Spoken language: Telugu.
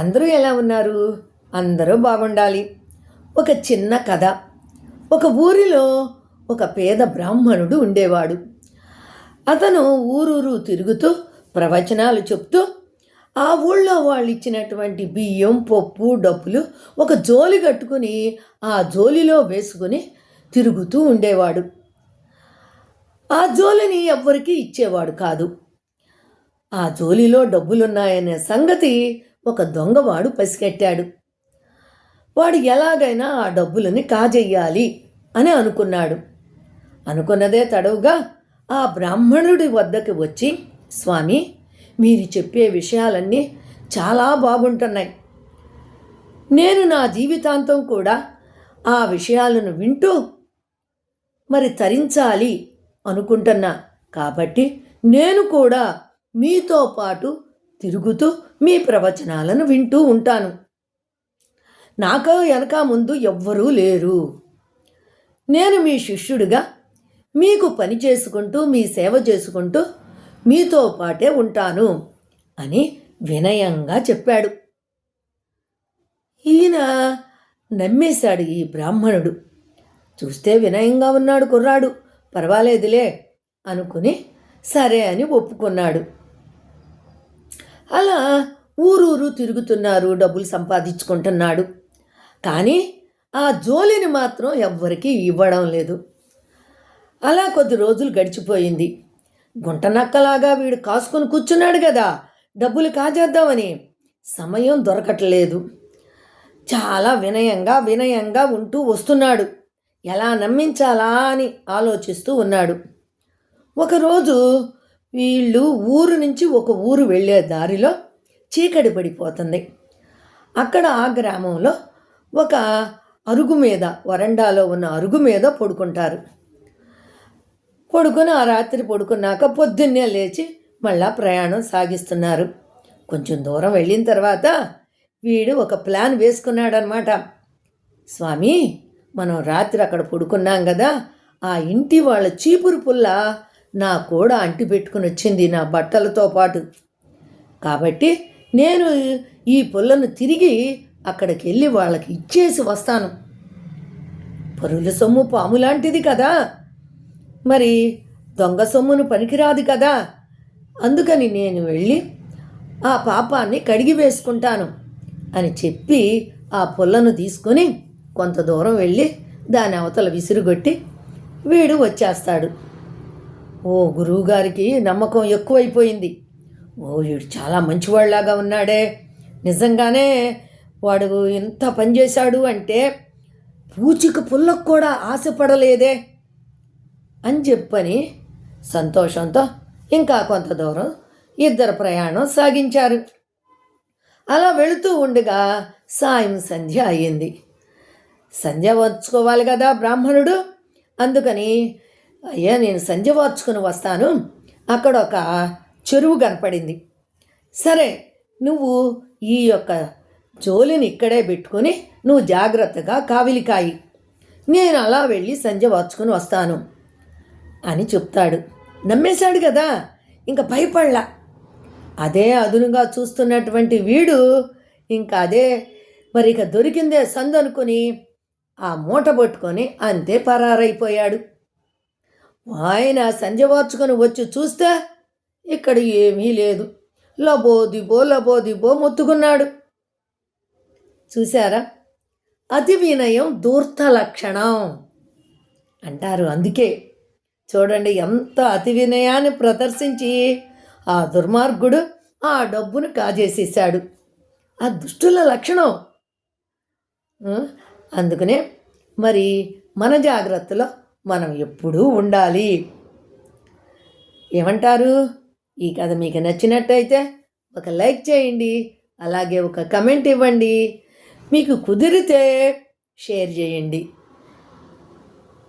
అందరూ ఎలా ఉన్నారు? అందరూ బాగుండాలి. ఒక చిన్న కథ. ఒక ఊరిలో ఒక పేద బ్రాహ్మణుడు ఉండేవాడు. అతను ఊరూరు తిరుగుతూ ప్రవచనాలు చెప్తూ ఆ ఊళ్ళో వాళ్ళు ఇచ్చినటువంటి బియ్యం పప్పు డబ్బులు ఒక జోలి కట్టుకుని ఆ జోలిలో వేసుకుని తిరుగుతూ ఉండేవాడు. ఆ జోలిని ఎవ్వరికీ ఇచ్చేవాడు కాదు. ఆ జోలిలో డబ్బులున్నాయనే సంగతి ఒక దొంగవాడు పసిగట్టాడు. వాడు ఎలాగైనా ఆ డబ్బులని కాజెయ్యాలి అని అనుకున్నాడు. అనుకున్నదే తడవుగా ఆ బ్రాహ్మణుడి వద్దకు వచ్చి స్వామి మీరు చెప్పే విషయాలన్నీ చాలా బాగుంటున్నాయి. నేను నా జీవితాంతం కూడా ఆ విషయాలను వింటూ మరి తరించాలి అనుకుంటున్నా. కాబట్టి నేను కూడా మీతో పాటు తిరుగుతూ మీ ప్రవచనాలను వింటూ ఉంటాను. నాకు వెనక ముందు ఎవ్వరూ లేరు. నేను మీ శిష్యుడిగా మీకు పని చేసుకుంటూ మీ సేవ చేసుకుంటూ మీతో పాటే ఉంటాను అని వినయంగా చెప్పాడు. ఈయన నమ్మేశాడు ఈ బ్రాహ్మణుడు. చూస్తే వినయంగా ఉన్నాడు కుర్రాడు. పర్వాలేదులే అనుకుని సరే అని ఒప్పుకున్నాడు. అలా ఊరూరు తిరుగుతున్నారు డబ్బులు సంపాదించుకుంటున్నాడు. కానీ ఆ జోలిని మాత్రం ఎవ్వరికీ ఇవ్వడం లేదు. అలా కొద్ది రోజులు గడిచిపోయింది. గుంటనక్కలాగా వీడు కాసుకొని కూర్చున్నాడు కదా డబ్బులు కాజేద్దామని. సమయం దొరకట్లేదు. చాలా వినయంగా వినయంగా ఉంటూ వస్తున్నాడు. ఎలా నమ్మించాలా అని ఆలోచిస్తూ ఉన్నాడు. ఒకరోజు వీళ్ళు ఊరు నుంచి ఒక ఊరు వెళ్ళే దారిలో చీకటి పడిపోతుంది. అక్కడ ఆ గ్రామంలో ఒక అరుగు మీద వరండాలో ఉన్న అరుగు మీద పడుకుంటారు. పడుకొని ఆ రాత్రి పడుకున్నాక పొద్దున్నే లేచి మళ్ళా ప్రయాణం సాగిస్తున్నారు. కొంచెం దూరం వెళ్ళిన తర్వాత వీడు ఒక ప్లాన్ వేసుకున్నాడనమాట. స్వామి మనం రాత్రి అక్కడ పడుకున్నాం కదా ఆ ఇంటి వాళ్ళ చీపురు పుల్ల నా కూడా అంటి పెట్టుకుని వచ్చింది నా బట్టలతో పాటు. కాబట్టి నేను ఈ పుల్లను తిరిగి అక్కడికి వెళ్ళి వాళ్ళకి ఇచ్చేసి వస్తాను. పరుల సొమ్ము పాము లాంటిది కదా. మరి దొంగ సొమ్మును పనికిరాదు కదా. అందుకని నేను వెళ్ళి ఆ పాపాన్ని కడిగి వేసుకుంటాను అని చెప్పి ఆ పుల్లను తీసుకొని కొంత దూరం వెళ్ళి దాని అవతల విసిరుగొట్టి వీడు వచ్చేస్తాడు. ఓ గురువుగారికి నమ్మకం ఎక్కువైపోయింది. ఓ వీడు చాలా మంచివాళ్ళలాగా ఉన్నాడే. నిజంగానే వాడు ఎంత పనిచేశాడు అంటే పూచిక పుల్లకు కూడా ఆశపడలేదే అని చెప్పని సంతోషంతో ఇంకా కొంత దూరం ఇద్దరు ప్రయాణం సాగించారు. అలా వెళుతూ ఉండగా సాయం సంధ్య అయ్యింది. సంధ్య వచ్చుకోవాలి కదా బ్రాహ్మణుడు. అందుకని అయ్యా నేను సంధ్య వార్చుకుని వస్తాను. అక్కడ ఒక చెరువు కనపడింది. సరే నువ్వు ఈ యొక్క జోలిని ఇక్కడే పెట్టుకొని నువ్వు జాగ్రత్తగా కావిలికాయి. నేను అలా వెళ్ళి సంధ్య వార్చుకుని వస్తాను అని చెప్తాడు. నమ్మేశాడు కదా ఇంకా భయపడలా. అదే అదునుగా చూస్తున్నటువంటి వీడు ఇంకా అదే మరి ఇక దొరికిందే సందనుకొని ఆ మూట పట్టుకొని అంతే పరారైపోయాడు. ఆయన సంధ్య వచ్చి చూస్తే ఇక్కడ ఏమీ లేదు. లబోదిబో లబోదిబో మొత్తుకున్నాడు. చూశారా? అతి వినయం దూర్త లక్షణం అంటారు. అందుకే చూడండి ఎంత అతి వినయాన్ని ప్రదర్శించి ఆ దుర్మార్గుడు ఆ డబ్బును కాజేసేసాడు ఆ దుష్టుల లక్షణం. అందుకనే మరి మన జాగ్రత్తలో మనం ఎప్పుడూ ఉండాలి. ఏమంటారు? ఈ కథ మీకు నచ్చినట్టయితే ఒక లైక్ చేయండి. అలాగే ఒక కమెంట్ ఇవ్వండి. మీకు కుదిరితే షేర్ చేయండి.